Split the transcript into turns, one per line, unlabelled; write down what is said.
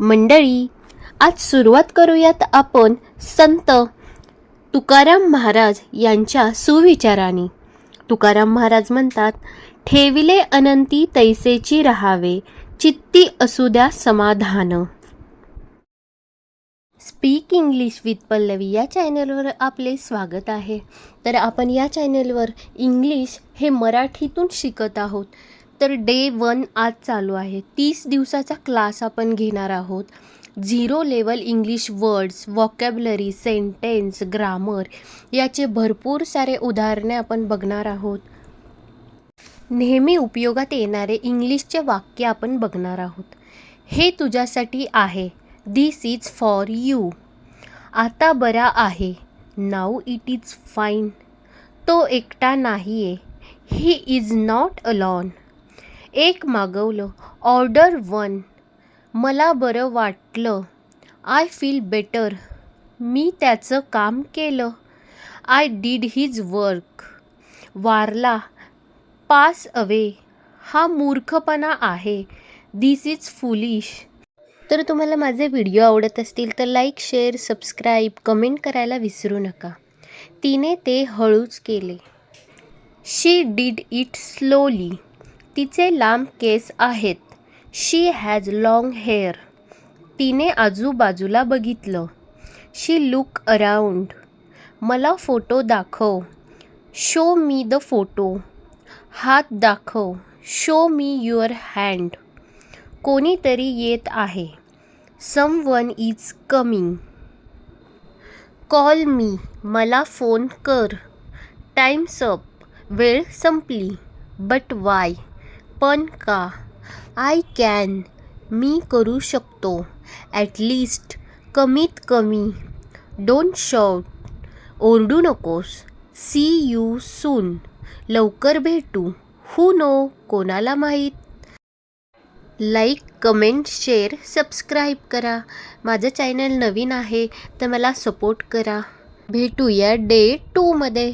मंडळी आज सुरुवात करूयात आपण संत तुकाराम महाराज यांच्या सुविचाराने. तुकाराम महाराज म्हणतात ठेविले अनंती तैसेची राहावे चित्ती असू द्या समाधान. स्पीक इंग्लिश विथ पल्लवी या चॅनलवर आपले स्वागत आहे. तर आपण या चॅनलवर इंग्लिश हे मराठीतून शिकत आहोत. तर डे वन आज चालू आहे. तीस दिवसाचा क्लास आपण घेणार आहोत. Zero level English words vocabulary sentence grammar याचे भरपूर सारे उदाहरणे आपण बघणार आहोत. नेहमी उपयोगात येणारे इंग्लिशचे वाक्य आपण बघणार आहोत. हे तुझ्यासाठी आहे. दिस इज फॉर यू आता बरा आहे. नाऊ इट इज फाईन तो एकटा नाही आहे ही इज नॉट अलॉन एक मागवलं. Order one. मला बरं वाटलं. I feel better. मी त्याचं काम केलं. I did his work. वारला. Pass away. हा मूर्खपणा आहे. This is foolish. तर तुम्हाला माझे व्हिडिओ आवडत असतील तर लाईक शेअर सबस्क्राईब कमेंट करायला विसरू नका. तिने ते हळूच केले. She did it slowly. तिचे लांब केस आहेत. शी हॅज लाँग हेअर तिने आजूबाजूला बघितलं. शी लुक अराऊंड मला फोटो दाखव. शो मी द फोटो हात दाखव. शो मी युअर हँड कोणीतरी येत आहे. Someone is coming call me मला फोन कर. टाईम्स अप वेळ संपली. बट वाय पण का? आय कॅन मी करू शकतो. ॲटलिस्ट कमीत कमी. डोंट शॉट ओरडू नकोस. सी यू सून लवकर भेटू. हू नो कोणाला माहीत? लाईक कमेंट शेअर सबस्क्राईब करा. माझं चॅनल नवीन आहे तर मला सपोर्ट करा. भेटूया डे टूमध्ये